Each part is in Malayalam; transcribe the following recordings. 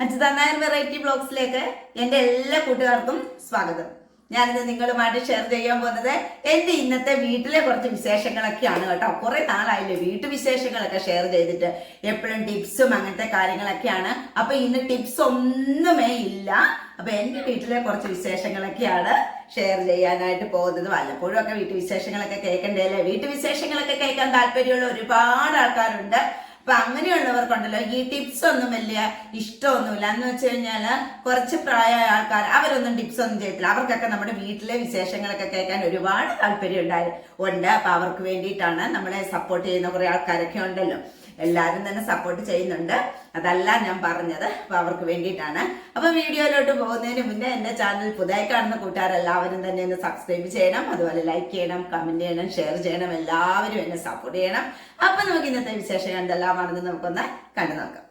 അച്യുത നായർ വെറൈറ്റി ബ്ലോഗ്സിലേക്ക് എന്റെ എല്ലാ കൂട്ടുകാർക്കും സ്വാഗതം. ഞാനിത് നിങ്ങളുമായിട്ട് ഷെയർ ചെയ്യാൻ പോകുന്നത് എന്റെ ഇന്നത്തെ വീട്ടിലെ കുറച്ച് വിശേഷങ്ങളൊക്കെയാണ് കേട്ടോ. കുറേ നാളായില്ലേ വീട്ടു വിശേഷങ്ങളൊക്കെ ഷെയർ ചെയ്തിട്ട് എപ്പോഴും ടിപ്സും അങ്ങനത്തെ കാര്യങ്ങളൊക്കെയാണ്. അപ്പൊ ഇന്ന് ടിപ്സ് ഒന്നുമേ ഇല്ല. അപ്പൊ എന്റെ വീട്ടിലെ കുറച്ച് വിശേഷങ്ങളൊക്കെയാണ് ഷെയർ ചെയ്യാനായിട്ട് പോകുന്നത്. വല്ലപ്പോഴും ഒക്കെ വീട്ടു വിശേഷങ്ങളൊക്കെ കേൾക്കണ്ടേ അല്ലേ? വീട്ടു വിശേഷങ്ങളൊക്കെ കേൾക്കാൻ താല്പര്യമുള്ള ഒരുപാട് ആൾക്കാരുണ്ട്. അപ്പൊ അങ്ങനെയുള്ളവർക്കുണ്ടല്ലോ. ഈ ടിപ്സ് ഒന്നും വലിയ ഇഷ്ടമൊന്നുമില്ല. എന്ന് വെച്ച് കഴിഞ്ഞാൽ കുറച്ച് പ്രായമായ ആൾക്കാർ അവരൊന്നും ടിപ്സ് ഒന്നും ചെയ്തില്ല അവർക്കൊക്കെ നമ്മുടെ വീട്ടിലെ വിശേഷങ്ങളൊക്കെ കേൾക്കാൻ ഒരുപാട് താല്പര്യം ഉണ്ടായി ഉണ്ട്. അപ്പൊ അവർക്ക് വേണ്ടിയിട്ടാണ് നമ്മളെ സപ്പോർട്ട് ചെയ്യുന്ന കുറെ ആൾക്കാരൊക്കെ ഉണ്ടല്ലോ. എല്ലാവരും തന്നെ സപ്പോർട്ട് ചെയ്യുന്നുണ്ട്. അതല്ല ഞാൻ പറഞ്ഞത്. അപ്പൊ അവർക്ക് വേണ്ടിയിട്ടാണ്. അപ്പൊ വീഡിയോയിലോട്ട് പോകുന്നതിന് മുന്നേ എന്റെ ചാനൽ പുതിയ കാണുന്ന കൂട്ടുകാരെല്ലാവരും തന്നെ എന്നെ സബ്സ്ക്രൈബ് ചെയ്യണം. അതുപോലെ ലൈക്ക് ചെയ്യണം കമന്റ് ചെയ്യണം ഷെയർ ചെയ്യണം. എല്ലാവരും എന്നെ സപ്പോർട്ട് ചെയ്യണം. അപ്പൊ നമുക്ക് ഇന്നത്തെ വിശേഷം എന്തെല്ലാമാണെന്ന് നമുക്കൊന്ന് കണ്ടു നോക്കാം.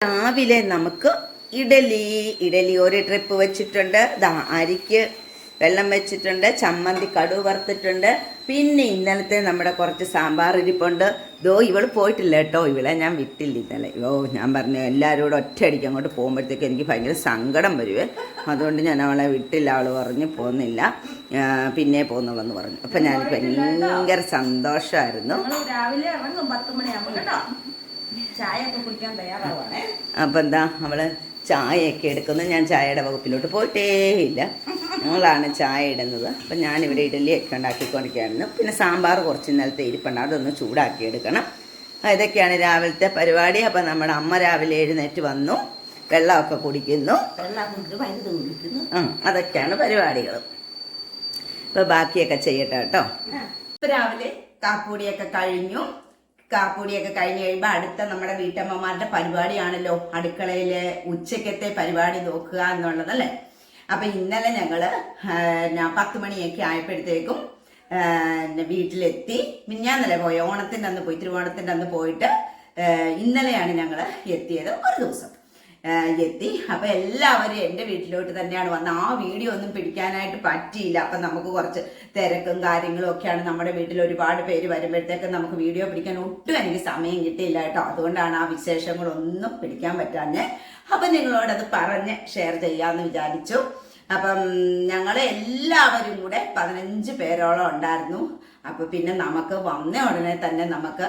രാവിലെ നമുക്ക് ഇഡലി ഇഡലി ഒരു ട്രിപ്പ് വെച്ചിട്ടുണ്ട്. ദാ അരിക്ക് വെള്ളം വെച്ചിട്ടുണ്ട് ചമ്മന്തി കടു വറുത്തിട്ടുണ്ട്. പിന്നെ ഇന്നലത്തെ നമ്മുടെ കുറച്ച് സാമ്പാർ ഇരിപ്പുണ്ട്. ദോ ഇവൾ പോയിട്ടില്ല കേട്ടോ. ഇവളെ ഞാൻ വിട്ടില്ല ഇന്നലെ. ഓ ഞാൻ പറഞ്ഞു എല്ലാവരും കൂടെ ഒറ്റയടിക്ക് അങ്ങോട്ട് പോകുമ്പോഴത്തേക്ക് എനിക്ക് ഭയങ്കര സങ്കടം വരുവേ അതുകൊണ്ട് ഞാൻ അവളെ വിട്ടില്ല. അവൾ പറഞ്ഞ് പോകുന്നില്ല. പിന്നെ പോകുന്നുള്ളെന്ന് പറഞ്ഞു. അപ്പം ഞാൻ ഭയങ്കര സന്തോഷമായിരുന്നു. രാവിലെ ഇറങ്ങും പത്ത് മണിയാകുമ്പോൾ കേട്ടോ. ചായ ഒക്കെ കുടിക്കാൻ തയ്യാറാവാണേ അപ്പം എന്താ അവൾ ചായയൊക്കെ എടുക്കുന്നു. ഞാൻ ചായയുടെ വകുപ്പിലോട്ട് പോയിട്ടേ ഇല്ല ഞങ്ങളാണ് ചായ ഇടുന്നത്. അപ്പം ഞാനിവിടെ ഇഡലിയൊക്കെ ഉണ്ടാക്കിക്കൊണ്ടിരിക്കുകയായിരുന്നു. പിന്നെ സാമ്പാർ കുറച്ച് ഇന്നലത്തെ ഇരിപ്പുണ്ട്. അതൊന്ന് ചൂടാക്കി എടുക്കണം. ഇതൊക്കെയാണ് രാവിലത്തെ പരിപാടി. അപ്പം നമ്മുടെ അമ്മ രാവിലെ എഴുന്നേറ്റ് വന്നു. വെള്ളമൊക്കെ കുടിക്കുന്നു. ആ അതൊക്കെയാണ് പരിപാടികൾ. ഇപ്പം ബാക്കിയൊക്കെ ചെയ്യട്ടെ കേട്ടോ. ഇപ്പം രാവിലെ കാപ്പൂടിയൊക്കെ കഴിഞ്ഞു. കാപ്പൂടിയൊക്കെ കഴിഞ്ഞ് കഴിയുമ്പോൾ അടുത്ത നമ്മുടെ വീട്ടമ്മമാരുടെ പരിപാടിയാണല്ലോ. അടുക്കളയിലെ ഉച്ചക്കത്തെ പരിപാടി നോക്കുക എന്നുള്ളതല്ലേ അപ്പൊ ഇന്നലെ ഞങ്ങൾ പത്ത് മണിയൊക്കെ ആയപ്പോഴത്തേക്കും വീട്ടിലെത്തി. മിഞ്ഞാന്നലെ പോയി? ഓണത്തിന്റെ അന്ന് പോയി തിരുവോണത്തിന്റെ അന്ന് പോയിട്ട് ഇന്നലെയാണ് ഞങ്ങൾ എത്തിയത് ഒരു ദിവസം. എത്തി. അപ്പൊ എല്ലാവരും എന്റെ വീട്ടിലോട്ട് തന്നെയാണ് വന്നത് ആ വീഡിയോ ഒന്നും പിടിക്കാനായിട്ട് പറ്റിയില്ല. അപ്പൊ നമുക്ക് കുറച്ച് തിരക്കും കാര്യങ്ങളും ഒക്കെയാണ് നമ്മുടെ വീട്ടിൽ ഒരുപാട് പേര് വരുമ്പോഴത്തേക്ക് നമുക്ക് വീഡിയോ പിടിക്കാൻ ഒട്ടും എനിക്ക് സമയം കിട്ടിയില്ല കേട്ടോ. അതുകൊണ്ടാണ് ആ വിശേഷങ്ങളൊന്നും പിടിക്കാൻ പറ്റാഞ്ഞ്. അപ്പൊ നിങ്ങളോടത് പറഞ്ഞ് ഷെയർ ചെയ്യാന്ന് വിചാരിച്ചു. അപ്പം ഞങ്ങൾ എല്ലാവരും കൂടെ പതിനഞ്ച് പേരോളം ഉണ്ടായിരുന്നു. അപ്പൊ പിന്നെ നമുക്ക് വന്ന ഉടനെ തന്നെ നമുക്ക്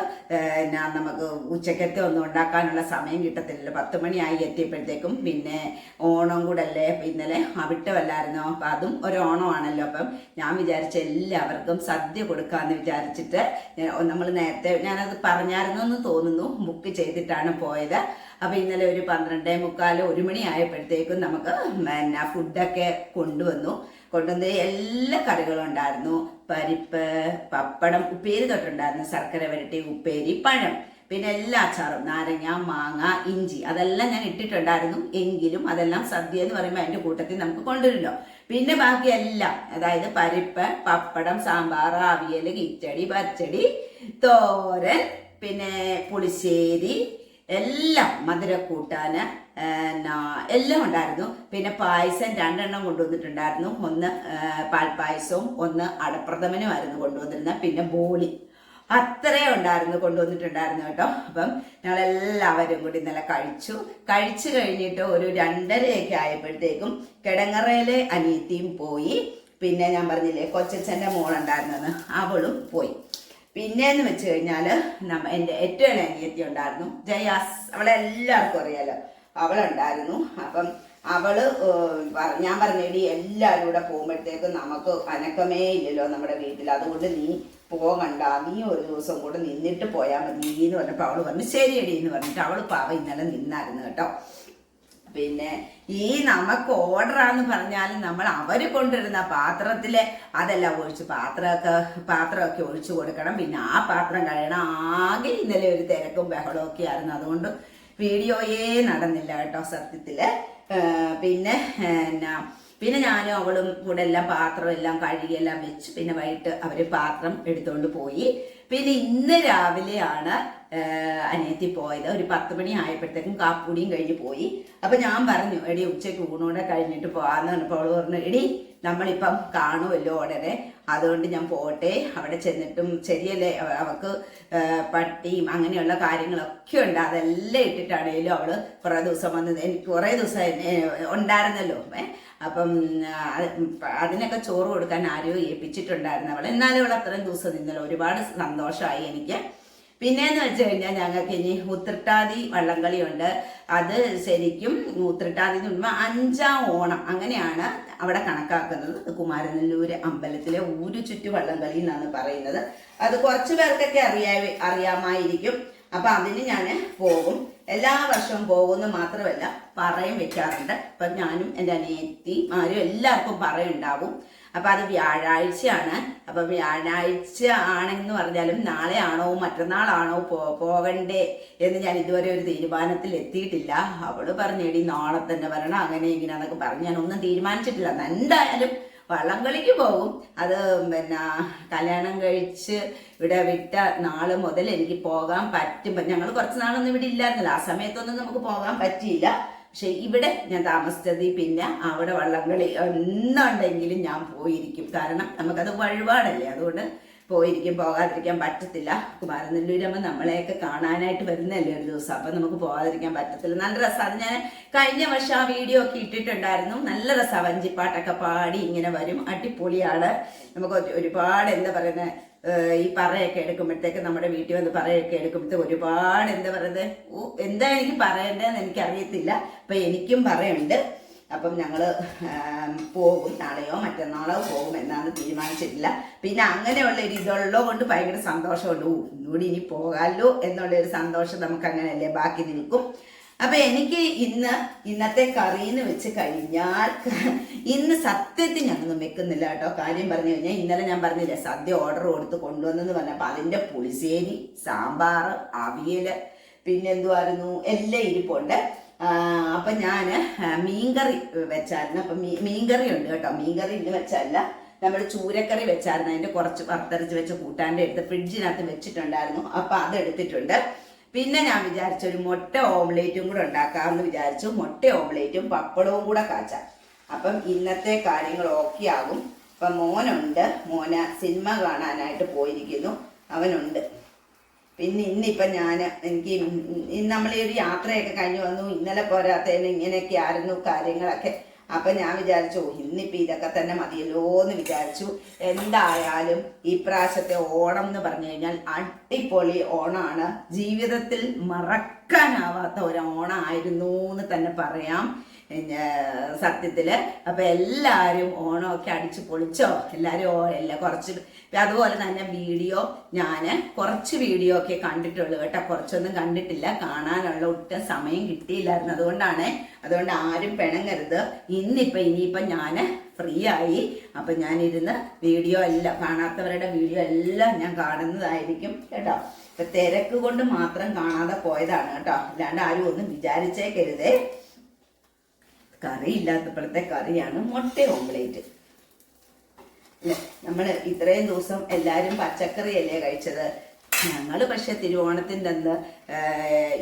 എന്നാ നമുക്ക് ഉച്ചക്കത്തെ ഒന്നും ഉണ്ടാക്കാനുള്ള സമയം കിട്ടത്തില്ലല്ലോ. പത്ത് മണിയായി എത്തിയപ്പോഴത്തേക്കും പിന്നെ ഓണം കൂടെ അല്ലേ ഇന്നലെ അവിട്ടമല്ലായിരുന്നോ? അപ്പൊ അതും ഒരു ഓണമാണല്ലോ. അപ്പം ഞാൻ വിചാരിച്ച എല്ലാവർക്കും സദ്യ കൊടുക്കാന്ന് വിചാരിച്ചിട്ട് നമ്മൾ നേരത്തെ ഞാനത് പറഞ്ഞായിരുന്നു എന്ന് തോന്നുന്നു. ബുക്ക് ചെയ്തിട്ടാണ് പോയത്. അപ്പൊ ഇന്നലെ ഒരു പന്ത്രണ്ടേ മുക്കാൽ ഒരു മണി ആയപ്പോഴത്തേക്കും നമുക്ക് പിന്നെ ഫുഡൊക്കെ കൊണ്ടുവന്നു. കൊണ്ടുവന്ന് എല്ലാ കറികളും ഉണ്ടായിരുന്നു. പരിപ്പ് പപ്പടം ഉപ്പേരി തൊട്ടുണ്ടായിരുന്നു. ശർക്കര വരട്ടി ഉപ്പേരി പഴം പിന്നെ എല്ലാ അച്ചാറും നാരങ്ങ മാങ്ങ ഇഞ്ചി അതെല്ലാം ഞാൻ ഇട്ടിട്ടുണ്ടായിരുന്നു. എങ്കിലും അതെല്ലാം സദ്യ എന്ന് പറയുമ്പോൾ അതിന്റെ കൂട്ടത്തിൽ നമുക്ക് കൊണ്ടുവരുമല്ലോ പിന്നെ ബാക്കി എല്ലാം അതായത് പരിപ്പ് പപ്പടം സാമ്പാർ അവിയൽ കിച്ചടി പച്ചടി തോരൻ പിന്നെ പുളിശ്ശേരി എല്ലാം മധുരക്കൂട്ടാന് എന്നാ എല്ലാം ഉണ്ടായിരുന്നു. പിന്നെ പായസം രണ്ടെണ്ണം കൊണ്ടുവന്നിട്ടുണ്ടായിരുന്നു. ഒന്ന് പാൽപ്പായസവും ഒന്ന് അടപ്രഥമനുമായിരുന്നു കൊണ്ടുവന്നിരുന്നത്. പിന്നെ ബോളി. അത്രേ ഉണ്ടായിരുന്നു കൊണ്ടുവന്നിട്ടുണ്ടായിരുന്നു കേട്ടോ. അപ്പം ഞങ്ങളെല്ലാവരും കൂടി ഇന്നലെ കഴിച്ചു. കഴിച്ചു കഴിഞ്ഞിട്ട് ഒരു രണ്ടരയൊക്കെ ആയപ്പോഴത്തേക്കും കിടങ്ങറയിലെ അനിയത്തിയും പോയി. പിന്നെ ഞാൻ പറഞ്ഞില്ലേ കൊച്ചച്ഛന്റെ മോളുണ്ടായിരുന്നെന്ന്. അവളും പോയി. പിന്നെന്ന് വെച്ച് കഴിഞ്ഞാൽ നമ്മ എന്റെ ഏറ്റവും അനിയത്തി ഉണ്ടായിരുന്നു. ജയാസ്. അവളെ എല്ലാവർക്കും അറിയാലോ. അവളുണ്ടായിരുന്നു. അപ്പം അവൾ ഞാൻ പറഞ്ഞേടി എല്ലാവരും കൂടെ പോകുമ്പോഴത്തേക്കും നമുക്ക് അനക്കമേ ഇല്ലല്ലോ നമ്മുടെ വീട്ടിൽ. അതുകൊണ്ട് നീ പോകണ്ട നീ ഒരു ദിവസം കൂടെ നിന്നിട്ട് പോയാൽ മതി എന്ന് പറഞ്ഞപ്പോൾ അവൾ പറഞ്ഞു. ശരിയടി എന്ന് പറഞ്ഞിട്ട് അവൾ പാവ ഇന്നലെ നിന്നായിരുന്നു കേട്ടോ. പിന്നെ ഈ നമുക്ക് ഓർഡറാന്ന് പറഞ്ഞാൽ നമ്മൾ അവർ കൊണ്ടുവരുന്ന പാത്രത്തിൽ അതെല്ലാം ഒഴിച്ച് പാത്രമൊക്കെ പാത്രമൊക്കെ ഒഴിച്ചു കൊടുക്കണം. പിന്നെ ആ പാത്രം കഴിയണം. ആകെ ഇന്നലെ ഒരു തിരക്കും ബഹളവും ഒക്കെ ആയിരുന്നു. അതുകൊണ്ട് വീഡിയോയേ നടന്നില്ല കേട്ടോ സത്യത്തിൽ. പിന്നെ എന്നാ പിന്നെ ഞാനും അവളും കൂടെ എല്ലാം പാത്രം എല്ലാം കഴുകിയെല്ലാം വെച്ച് പിന്നെ വൈകിട്ട് അവർ പാത്രം എടുത്തുകൊണ്ട് പോയി. പിന്നെ ഇന്ന് രാവിലെയാണ് അനിയത്തി പോയത്. ഒരു പത്ത് മണി ആയപ്പോഴത്തേക്കും കാപ്പുടിയും കഴിഞ്ഞ് പോയി. അപ്പൊ ഞാൻ പറഞ്ഞു എടി ഉച്ചയ്ക്ക് ഊണോടെ കഴിഞ്ഞിട്ട് പോവാന്ന് പറഞ്ഞപ്പോൾ അവൾ പറഞ്ഞു എടി നമ്മളിപ്പം കാണുമല്ലോ ഉടനെ അതുകൊണ്ട് ഞാൻ പോട്ടെ. അവിടെ ചെന്നിട്ടും ശരിയല്ലേ? അവ- അവക്ക് പട്ടിയും അങ്ങനെയുള്ള കാര്യങ്ങളൊക്കെ ഉണ്ട്. അതെല്ലാം ഇട്ടിട്ടാണേലും അവൾ കുറേ ദിവസം വന്നത്. എനിക്ക് കുറേ ദിവസം ഉണ്ടായിരുന്നല്ലോ. ഏ അപ്പം അതിനൊക്കെ ചോറ് കൊടുക്കാൻ ആരെയോ ഏൽപ്പിച്ചിട്ടുണ്ടായിരുന്നു അവൾ എന്നാലും അവൾ അത്രയും ദിവസം നിന്നല്ലോ. ഒരുപാട് സന്തോഷമായി എനിക്ക്. പിന്നെന്ന് വെച്ച് കഴിഞ്ഞാൽ ഞങ്ങൾക്ക് ഇനി ഉത്രട്ടാതി വള്ളംകളിയുണ്ട്. അത് ശരിക്കും ഉത്രട്ടാതി എന്ന് പറയുമ്പോൾ അഞ്ചാം ഓണം അങ്ങനെയാണ് അവിടെ കണക്കാക്കുന്നത്. കുമാരനെല്ലൂര് അമ്പലത്തിലെ ഊരു ചുറ്റു വള്ളംകളി എന്നാണ് പറയുന്നത്. അത് കുറച്ച് പേർക്കൊക്കെ അറിയാ അറിയാമായിരിക്കും. അപ്പം അതിന് ഞാൻ പോകും. എല്ലാ വർഷവും പോകുമെന്ന് മാത്രമല്ല പറയും വെക്കാറുണ്ട്. അപ്പൊ ഞാനും എന്റെ അനിയത്തിമാരും എല്ലാവർക്കും പറയുണ്ടാവും. അപ്പൊ അത് വ്യാഴാഴ്ചയാണ്. അപ്പൊ വ്യാഴാഴ്ച ആണെന്ന് പറഞ്ഞാലും നാളെ ആണോ മറ്റന്നാളാണോ പോ പോകണ്ടേ എന്ന് ഞാൻ ഇതുവരെ ഒരു തീരുമാനത്തിൽ എത്തിയിട്ടില്ല. അവൾ പറഞ്ഞേടി നാളെ തന്നെ വരണം അങ്ങനെ ഇങ്ങനെ എന്നൊക്കെ പറഞ്ഞ്. ഞാൻ ഒന്നും തീരുമാനിച്ചിട്ടില്ല എന്തായാലും വള്ളംകളിക്ക് പോകും അത് പിന്നെ കല്യാണം കഴിച്ച് ഇവിടെ വിട്ട നാൾ മുതൽ എനിക്ക് പോകാൻ പറ്റും. ഞങ്ങൾ കുറച്ച് നാളൊന്നും ഇവിടെ ഇല്ലായിരുന്നല്ലോ. ആ സമയത്തൊന്നും നമുക്ക് പോകാൻ പറ്റിയില്ല. പക്ഷെ ഇവിടെ ഞാൻ താമസിച്ചത് പിന്നെ അവിടെ വള്ളംകളി എന്നുണ്ടെങ്കിലും ഞാൻ പോയിരിക്കും. കാരണം നമുക്കത് വഴിപാടല്ലേ. അതുകൊണ്ട് പോയിരിക്കും പോകാതിരിക്കാൻ പറ്റത്തില്ല. കുമാരനെല്ലൂരമ്മ നമ്മളെയൊക്കെ കാണാനായിട്ട് വരുന്നല്ലേ ഒരു ദിവസം. അപ്പം നമുക്ക് പോകാതിരിക്കാൻ പറ്റത്തില്ല. നല്ല രസമാണ് ഞാൻ കഴിഞ്ഞ വർഷം ആ വീഡിയോ ഒക്കെ ഇട്ടിട്ടുണ്ടായിരുന്നു. നല്ല രസമാണ് വഞ്ചിപ്പാട്ടൊക്കെ പാടി ഇങ്ങനെ വരും. അടിപൊളിയാണ്. നമുക്ക് ഒരു- ഒരുപാട് എന്താ പറയുന്നത് ഈ പറയൊക്കെ എടുക്കുമ്പോഴത്തേക്ക് നമ്മുടെ വീട്ടിൽ വന്ന് പറയൊക്കെ എടുക്കുമ്പോഴത്തേക്ക് ഒരുപാട് എന്താ പറയുന്നത് എന്താ എനിക്ക് പറയേണ്ടതെന്ന് എനിക്കറിയത്തില്ല. അപ്പം എനിക്കും പറയുണ്ട്. അപ്പം ഞങ്ങൾ പോകും. നാളെയോ മറ്റന്നാളോ പോകും എന്നാണ് തീരുമാനിച്ചിട്ടില്ല. പിന്നെ അങ്ങനെയുള്ള ഒരു ഇതുള്ളോ കൊണ്ട് ഭയങ്കര സന്തോഷമുണ്ട്. ഇന്നുകൂടി ഇനി പോകാമല്ലോ എന്നുള്ള ഒരു സന്തോഷം നമുക്ക് അങ്ങനെയല്ലേ ബാക്കി നിൽക്കും. അപ്പൊ എനിക്ക് ഇന്ന് ഇന്നത്തെ കറിന്ന് വെച്ച് കഴിഞ്ഞാൽ ഇന്ന് സത്യത്തിൽ ഞാനൊന്നും വെക്കുന്നില്ല കേട്ടോ. കാര്യം പറഞ്ഞു കഴിഞ്ഞാൽ ഇന്നലെ ഞാൻ പറഞ്ഞില്ലേ സദ്യ ഓർഡർ കൊടുത്ത് കൊണ്ടുവന്നെന്ന് പറഞ്ഞപ്പോൾ അതിന്റെ പുളിശ്ശേരി സാമ്പാർ അവിയൽ പിന്നെന്തുമായിരുന്നു എല്ലാം ഇരിപ്പുണ്ട്. അപ്പൊ ഞാൻ മീൻകറി വെച്ചായിരുന്നു. അപ്പൊ മീൻകറി ഉണ്ട് കേട്ടോ. മീൻകറി ഇന്ന് വെച്ചല്ല നമ്മൾ ചൂരക്കറി വെച്ചായിരുന്നു. അതിന്റെ കുറച്ച് വറുത്തരച്ച് വെച്ച കൂട്ടാന്റെ എടുത്ത് ഫ്രിഡ്ജിനകത്ത് വെച്ചിട്ടുണ്ടായിരുന്നു. അപ്പൊ അത് എടുത്തിട്ടുണ്ട്. പിന്നെ ഞാൻ വിചാരിച്ച ഒരു മുട്ട ഓംലേറ്റും കൂടെ ഉണ്ടാക്കാമെന്ന് വിചാരിച്ചു. മുട്ട ഓംലേറ്റും പപ്പടവും കൂടെ കാച്ചാം. അപ്പം ഇന്നത്തെ കാര്യങ്ങൾ ഓക്കെ ആകും അപ്പം മോനുണ്ട്. മോന സിനിമ കാണാനായിട്ട് പോയിരിക്കുന്നു. അവനുണ്ട്. പിന്നെ ഇന്നിപ്പം ഞാൻ എനിക്ക് നമ്മൾ ഈ ഒരു യാത്രയൊക്കെ കഴിഞ്ഞ് വന്നു. ഇന്നലെ പോരാത്തതിന് ഇങ്ങനെയൊക്കെ ആയിരുന്നു കാര്യങ്ങളൊക്കെ. അപ്പം ഞാൻ വിചാരിച്ചു ഇന്നിപ്പം ഇതൊക്കെ തന്നെ മതിയല്ലോ എന്ന് വിചാരിച്ചു. എന്തായാലും ഈ പ്രാവശ്യത്തെ ഓണം എന്ന് പറഞ്ഞു കഴിഞ്ഞാൽ അടിപൊളി ഓണമാണ് ജീവിതത്തിൽ മറക്കാനാവാത്ത ഒരു ഓണമായിരുന്നു എന്ന് തന്നെ പറയാം. പിന്നെ സത്യത്തിൽ അപ്പൊ എല്ലാരും ഓണമൊക്കെ അടിച്ച് പൊളിച്ചോ? എല്ലാരും ഓ- എല്ലാ കുറച്ച് അതുപോലെ തന്നെ വീഡിയോ ഞാൻ കുറച്ച് വീഡിയോ ഒക്കെ കണ്ടിട്ടുള്ളൂ കേട്ടോ. കുറച്ചൊന്നും കണ്ടിട്ടില്ല. കാണാനുള്ള ഒട്ടും സമയം കിട്ടിയില്ലായിരുന്നു. അതുകൊണ്ടാണ് അതുകൊണ്ട് ആരും പിണങ്ങരുത്. ഇന്നിപ്പൊ ഇനിയിപ്പൊ ഞാൻ ഫ്രീ ആയി. അപ്പൊ ഞാനിരുന്ന് വീഡിയോ എല്ലാം കാണാത്തവരുടെ വീഡിയോ എല്ലാം ഞാൻ കാണുന്നതായിരിക്കും കേട്ടോ. ഇപ്പൊ തിരക്ക് കൊണ്ട് മാത്രം കാണാതെ പോയതാണ് കേട്ടോ. അല്ലാണ്ട് ആരും ഒന്നും വിചാരിച്ചേക്കരുതേ. കറി ഇല്ലാത്തപ്പോഴത്തെ കറിയാണ് മുട്ട ഓംലേറ്റ്. നമ്മൾ ഇത്രയും ദിവസം എല്ലാവരും പച്ചക്കറിയല്ലേ കഴിച്ചത്? ഞങ്ങൾ പക്ഷെ തിരുവോണത്തിന്റെ അന്ന്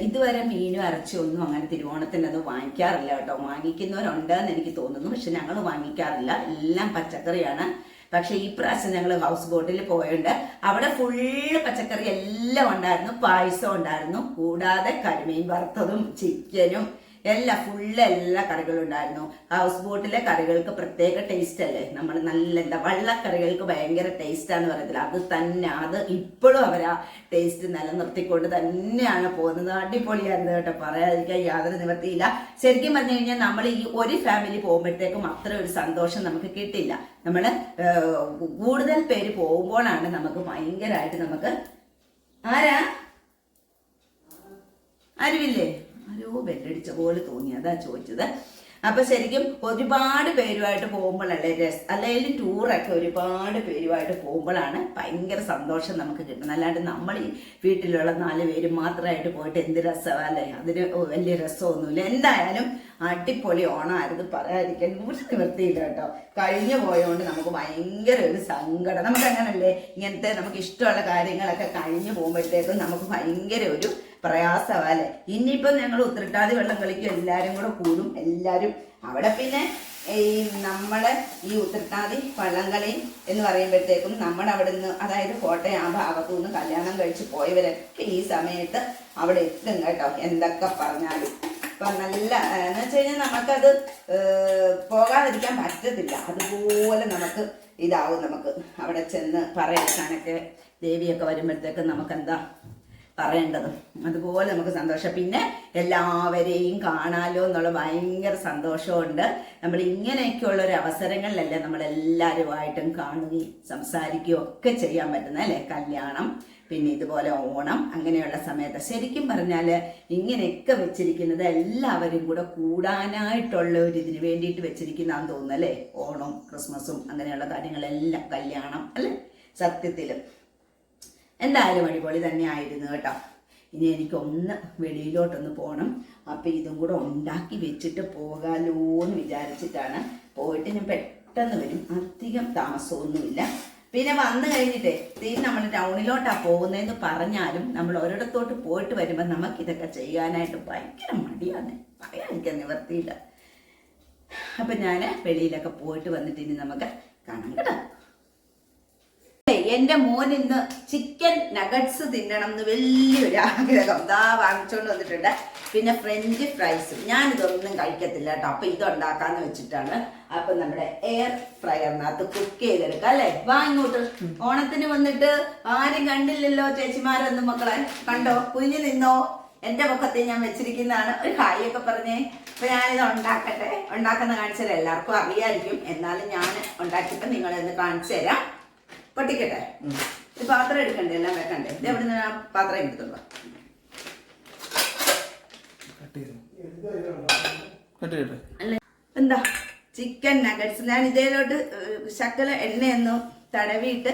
ഇതുവരെ മീനും ഒന്നും അങ്ങനെ തിരുവോണത്തിന്റെ അന്ന് വാങ്ങിക്കാറില്ല കേട്ടോ. വാങ്ങിക്കുന്നവരുണ്ടെന്ന് എനിക്ക് തോന്നുന്നു. പക്ഷെ ഞങ്ങൾ വാങ്ങിക്കാറില്ല. എല്ലാം പച്ചക്കറിയാണ്. പക്ഷെ ഈ പ്രാവശ്യം ഞങ്ങൾ ഹൗസ് ബോട്ടിൽ പോയുണ്ട് അവിടെ ഫുള്ള് പച്ചക്കറി എല്ലാം ഉണ്ടായിരുന്നു. പായസം ഉണ്ടായിരുന്നു. കൂടാതെ കരിമീൻ വറുത്തതും ചിക്കനും എല്ലാ ഫുള്ള് എല്ലാ കറികളും ഉണ്ടായിരുന്നു. ഹൗസ് ബോട്ടിലെ കറികൾക്ക് പ്രത്യേക ടേസ്റ്റ് അല്ലേ? നമ്മൾ നല്ല എന്താ വള്ളക്കറികൾക്ക് ഭയങ്കര ടേസ്റ്റാന്ന് പറയത്തില്ല. അത് തന്നെ അത് ഇപ്പോഴും അവർ ആ ടേസ്റ്റ് നിലനിർത്തിക്കൊണ്ട് തന്നെയാണ് പോകുന്നത്. അടിപൊളിയായിരുന്നു കേട്ടോ. പറയാതിരിക്കാൻ യാതൊരു നിവർത്തിയില്ല ശരിക്കും പറഞ്ഞു കഴിഞ്ഞാൽ നമ്മൾ ഈ ഒരു ഫാമിലി പോകുമ്പോഴത്തേക്കും അത്ര ഒരു സന്തോഷം നമുക്ക് കിട്ടില്ല. നമ്മൾ കൂടുതൽ പേര് പോകുമ്പോഴാണ് നമുക്ക് ഭയങ്കരമായിട്ട് നമുക്ക് ആരാ? ആരുമില്ലേ ആരോ ബെല്ലടിച്ച പോലെ തോന്നി. അതാ ചോദിച്ചത്. അപ്പൊ ശരിക്കും ഒരുപാട് പേരുമായിട്ട് പോകുമ്പോഴല്ലേ രസ് അല്ലെങ്കിൽ ടൂറൊക്കെ ഒരുപാട് പേരുമായിട്ട് പോകുമ്പോഴാണ് ഭയങ്കര സന്തോഷം നമുക്ക് കിട്ടുന്നത്. അല്ലാണ്ട് നമ്മൾ ഈ വീട്ടിലുള്ള നാല് പേര് മാത്രമായിട്ട് പോയിട്ട് എന്ത് രസമല്ലേ അതിന് വലിയ രസമൊന്നുമില്ല. എന്തായാലും അടിപൊളി ഓണമായിരുന്നു പറയാതിരിക്കാൻ ഒരു നിവൃത്തിയില്ല കേട്ടോ. കഴിഞ്ഞു പോയതുകൊണ്ട് നമുക്ക് ഭയങ്കര ഒരു സങ്കടം. നമുക്ക് അങ്ങനല്ലേ ഇങ്ങനത്തെ നമുക്ക് ഇഷ്ടമുള്ള കാര്യങ്ങളൊക്കെ കഴിഞ്ഞു പോകുമ്പോഴത്തേക്കും നമുക്ക് ഭയങ്കര ഒരു പ്രയാസമല്ലേ ഇനിയിപ്പം ഞങ്ങൾ ഉത്രട്ടാതി വെള്ളം കളിക്കും എല്ലാവരും കൂടെ കൂടും എല്ലാവരും അവിടെ പിന്നെ ഈ നമ്മളെ ഈ ഉത്രട്ടാതി വള്ളംകളി എന്ന് പറയുമ്പോഴത്തേക്കും നമ്മുടെ അവിടെ നിന്ന് അതായത് കോട്ടയം ആ ഭാഗത്തു നിന്ന് കല്യാണം കഴിച്ച് പോയവരൊക്കെ ഈ സമയത്ത് അവിടെ എത്തും കേട്ടോ എന്തൊക്കെ പറഞ്ഞാലും. ഇപ്പൊ നല്ല എന്ന് വെച്ച് കഴിഞ്ഞാൽ നമുക്കത് പോകാതിരിക്കാൻ പറ്റത്തില്ല. അതുപോലെ നമുക്ക് ഇതാവും നമുക്ക്. അവിടെ ചെന്ന് പറയെടുക്കാനൊക്കെ ദേവിയൊക്കെ വരുമ്പോഴത്തേക്ക് നമുക്ക് എന്താ പറയേണ്ടത്. അതുപോലെ നമുക്ക് സന്തോഷം. പിന്നെ എല്ലാവരെയും കാണാലോ എന്നുള്ള ഭയങ്കര സന്തോഷമുണ്ട്. നമ്മൾ ഇങ്ങനെയൊക്കെയുള്ള ഒരു അവസരങ്ങളിലല്ലേ നമ്മൾ എല്ലാവരുമായിട്ടും കാണുകയും സംസാരിക്കുകയും ഒക്കെ ചെയ്യാൻ പറ്റുന്ന അല്ലേ? കല്യാണം പിന്നെ ഇതുപോലെ ഓണം അങ്ങനെയുള്ള സമയത്ത്. ശരിക്കും പറഞ്ഞാൽ ഇങ്ങനെയൊക്കെ വെച്ചിരിക്കുന്നത് എല്ലാവരും കൂടെ കൂടാനായിട്ടുള്ള ഒരു ഇതിന് വേണ്ടിയിട്ട് വെച്ചിരിക്കുന്നതാന്ന് തോന്നുന്നു അല്ലേ? ഓണം ക്രിസ്മസും അങ്ങനെയുള്ള കാര്യങ്ങളെല്ലാം കല്യാണം അല്ലേ? സത്യത്തിലും. എന്തായാലും അടിപൊളി തന്നെ ആയിരുന്നു കേട്ടോ. ഇനി എനിക്കൊന്ന് വെളിയിലോട്ടൊന്ന് പോകണം അപ്പം ഇതും കൂടെ ഉണ്ടാക്കി വെച്ചിട്ട് പോകാലോ എന്ന് വിചാരിച്ചിട്ടാണ് പോയിട്ട് ഞാൻ പെട്ടെന്ന് വരും. അധികം താമസമൊന്നുമില്ല. പിന്നെ വന്നു കഴിഞ്ഞിട്ടേ തീ നമ്മൾ ടൗണിലോട്ടാ പോകുന്നതെന്ന് പറഞ്ഞാലും നമ്മൾ ഒരിടത്തോട്ട് പോയിട്ട് വരുമ്പോൾ നമുക്ക് ഇതൊക്കെ ചെയ്യാനായിട്ട് ഭയങ്കര മടിയാണ്. പറയാൻ എനിക്ക് നിവർത്തിയില്ല അപ്പം ഞാൻ വെളിയിലൊക്കെ പോയിട്ട് വന്നിട്ട് ഇനി നമുക്ക് കാണാം കേട്ടോ. എന്റെ മോൻ ഇന്ന് ചിക്കൻ നഗറ്റ്സ് തിന്നണം എന്ന് വലിയൊരു ആഗ്രഹം. ദാ വാങ്ങിച്ചുകൊണ്ട് വന്നിട്ടുണ്ട്. പിന്നെ ഫ്രഞ്ച് ഫ്രൈസും ഞാൻ ഇതൊന്നും കഴിക്കത്തില്ല കേട്ടോ. അപ്പൊ ഇത് ഉണ്ടാക്കാന്ന് വെച്ചിട്ടാണ് അപ്പൊ നമ്മുടെ എയർ ഫ്രയറിനകത്ത് കുക്ക് ചെയ്തെടുക്കാം അല്ലേ? വാ ഇങ്ങോട്ട്. ഓണത്തിന് വന്നിട്ട് ആരും കണ്ടില്ലല്ലോ ചേച്ചിമാരൊന്നും മക്കളെ. കണ്ടോ? കുഞ്ഞു നിന്നോ? എന്റെ മുഖത്തെ ഞാൻ വെച്ചിരിക്കുന്നതാണ്. ഒരു ഹായ് ഒക്കെ പറഞ്ഞേ. അപ്പൊ ഞാനിത് ഉണ്ടാക്കട്ടെ. ഉണ്ടാക്കുന്ന കാണിച്ചാൽ എല്ലാവർക്കും അറിയായിരിക്കും. എന്നാലും ഞാൻ ഉണ്ടാക്കിയപ്പോ നിങ്ങളെന്ന് കാണിച്ചു തരാം. പൊട്ടിക്കട്ടെ. ഇത് പാത്രം എടുക്കണ്ടേ? എല്ലാം വെക്കണ്ടേ? ഇത് എവിടെ നിന്ന് പാത്രം എടുത്തുള്ളൂ എന്താ? ചിക്കൻ നഗറ്റ്സ് ഞാൻ ഇതേലോട്ട് ശക്കല എണ്ണയൊന്നും തടവിയിട്ട്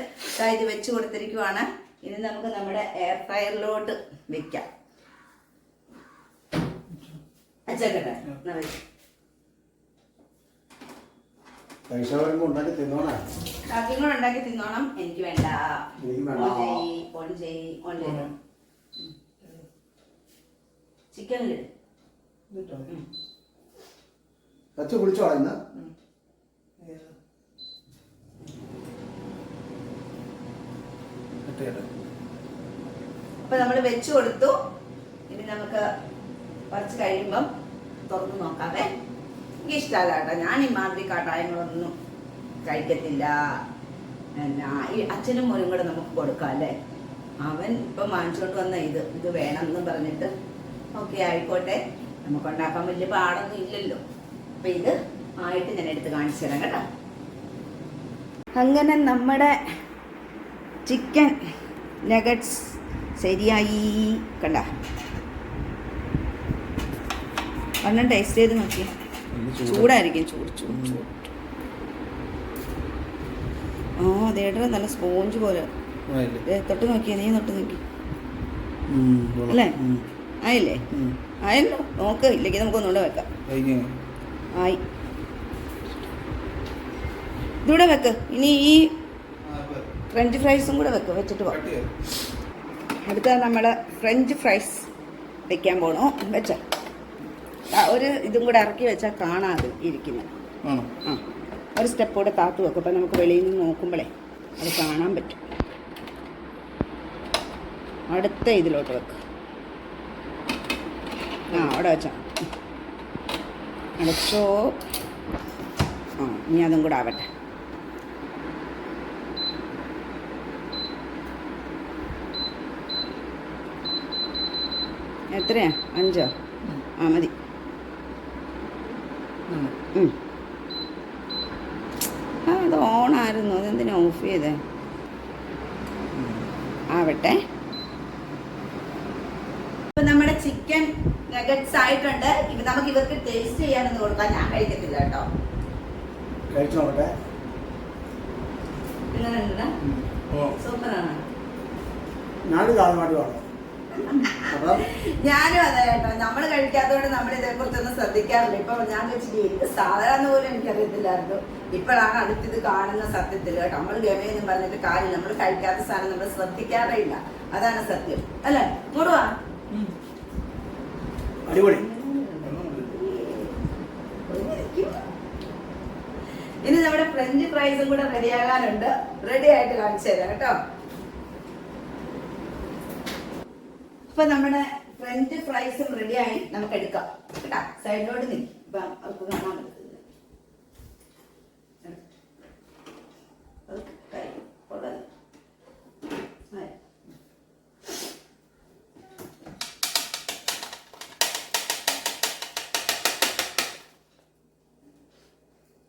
ഇത് വെച്ച് കൊടുത്തിരിക്കുവാണ്. ഇനി നമുക്ക് നമ്മുടെ എയർ ഫ്രയറിലോട്ട് വെക്കാം. അച്ചക്കട്ടെ എന്നാ വെച്ച്. പൈസ വരുമ്പോ ഉണ്ടാക്കി തിന്നോണേ? കൂടെ ഉണ്ടാക്കി തിന്നോണം. എനിക്ക് വേണ്ട. എനിക്ക് വേണ്ട. ഓൺ ചെയ്യ്, ഓൺ ചെയ്യ്, ഓൺ ചെയ്യ്. ചിക്കനിൽ കച്ച് കുളിച്ചോളാം ഇന്ന്. കട്ട് ചെയ്യട്ടെ അപ്പൊ നമ്മൾ വെച്ചു കൊടുത്തു. ഇനി നമുക്ക് കുറച്ച് കഴിയുമ്പം തുറന്നു നോക്കാവേ. എനിക്ക് ഇഷ്ടമല്ല കേട്ടോ ഞാൻ ഈ മാതിരി കാട്ടായങ്ങളൊന്നും കഴിക്കത്തില്ല. എന്നാ ഈ അച്ഛനും മോനും കൂടെ നമുക്ക് കൊടുക്കാം അല്ലേ? അവൻ ഇപ്പം വാങ്ങിച്ചുകൊണ്ട് വന്ന ഇത് ഇത് വേണം എന്ന് പറഞ്ഞിട്ട് ഓക്കെ ആയിക്കോട്ടെ. നമുക്ക് ഉണ്ടാക്കാൻ വലിയ പാടൊന്നും ഇല്ലല്ലോ. അപ്പൊ ഇത് ആയിട്ട് ഞാൻ എടുത്ത് കാണിച്ചു തരാം കേട്ടോ. അങ്ങനെ നമ്മുടെ ചിക്കൻ നഗറ്റ്സ് ശരിയായി. കണ്ട? ഒരെണ്ണം ടേസ്റ്റ് ചെയ്ത് നോക്കി ചൂടായിരിക്കും ചൂട് ചൂട് ചൂട്. ആ അതേടാ നല്ല സ്പോഞ്ച് പോലെ. തൊട്ട് നോക്കിയേ നീ തൊട്ട് നോക്കി. അല്ലേ? ആയില്ലേ. ആയല്ലോ നോക്ക് ഇല്ലെങ്കിൽ നമുക്കൊന്നുകൂടെ വെക്കാം. ആയി. ഇതൂടെ വെക്ക്. ഇനി ഈ ഫ്രഞ്ച് ഫ്രൈസും കൂടെ വെക്ക് വെച്ചിട്ട് പോകാം അടുത്ത നമ്മുടെ ഫ്രഞ്ച് ഫ്രൈസ് വെക്കാൻ പോകണോ വെച്ച. ഒരു ഇതും കൂടെ ഇറക്കി വെച്ചാൽ കാണാതെ ഇരിക്കുന്നത് ഒരു സ്റ്റെപ്പ് കൂടെ താത്തു വെക്കും. അപ്പം നമുക്ക് വെളിയിൽ നിന്ന് നോക്കുമ്പോഴേ അത് കാണാൻ പറ്റും. അടുത്ത ഇതിലോട്ട് വെക്കും. ആ അവിടെ വെച്ചാൽ അടച്ചോ. ആ ഇനി അതും കൂടെ ആവട്ടെ. എത്രയാ? അഞ്ചോ? ആ മതി. ആ അത് ഓണായിരുന്നു. അതെന്തിനാ ഓഫ് ചെയ്തേ? ആവട്ടെ. നമ്മുടെ ചിക്കൻ നഗറ്റ്സ് ആയിട്ടുണ്ട്. ഇവ നമുക്ക് ഇവർക്ക് ടേസ്റ്റ് ചെയ്യാനൊന്നും കൊടുക്കാൻ ഞാൻ കഴിക്കത്തില്ല കേട്ടോ. കഴിച്ചു നോക്കട്ടെ. എങ്ങനെയുണ്ട് സൂപ്പറാണ്. നാല് ആദ്യമായിട്ട് കാണും. ഞാനും അതെ കേട്ടോ. നമ്മൾ കഴിക്കാത്തതുകൊണ്ട് നമ്മൾ ഇതേക്കുറിച്ചൊന്നും ശ്രദ്ധിക്കാറില്ല. ഇപ്പൊ ഞാൻ വെച്ചിട്ട് എന്ത് സാധാരണ പോലും എനിക്കറിയത്തില്ലായിരുന്നു. ഇപ്പോഴാണ് അടുത്തിത് കാണുന്ന സത്യത്തിൽ കേട്ടോ. നമ്മൾ ഗമയെന്നും പറഞ്ഞിട്ട് കാര്യം നമ്മൾ കഴിക്കാത്ത സാധനം നമ്മൾ ശ്രദ്ധിക്കാറേ ഇല്ല. അതാണ് സത്യം. അല്ലെ? കൂടുവാ. അടിപൊളി. ഇനി നമ്മുടെ ഫ്രഞ്ച് ഫ്രൈസും കൂടെ റെഡിയാകാനുണ്ട്. റെഡി ആയിട്ട് കാണിച്ചു തരാം കേട്ടോ. ഇപ്പൊ നമ്മുടെ ഫ്രഞ്ച് ഫ്രൈസും റെഡി ആയി. നമുക്ക് എടുക്കാം കേട്ടാ സൈഡിലോട്ട് നിൽക്കും ഇപ്പൊ അവർക്ക് കാണാൻ.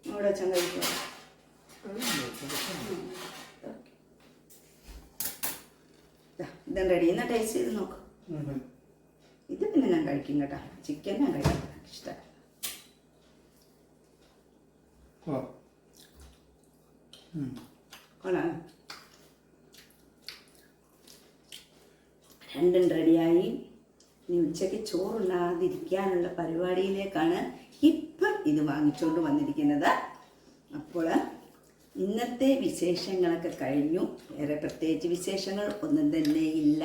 അവിടെ വെച്ചാൽ ഇതും റെഡി ടേസ്റ്റ് ചെയ്ത് നോക്ക്. ഇത് പിന്നെ ഞാൻ കഴിക്കും കേട്ടോ. ചിക്കൻ ഞാൻ കഴിക്കും. ഇഷ്ടം. കൊള്ളാം. രണ്ടും റെഡിയായി ഇനി ഉച്ചയ്ക്ക് ചോറുണ്ടാതിരിക്കാനുള്ള പരിപാടിയിലേക്കാണ് ഇപ്പം ഇത് വാങ്ങിച്ചുകൊണ്ട് വന്നിരിക്കുന്നത്. അപ്പോൾ ഇന്നത്തെ വിശേഷങ്ങളൊക്കെ കഴിഞ്ഞു. വേറെ പ്രത്യേകിച്ച് വിശേഷങ്ങൾ ഒന്നും തന്നെ ഇല്ല.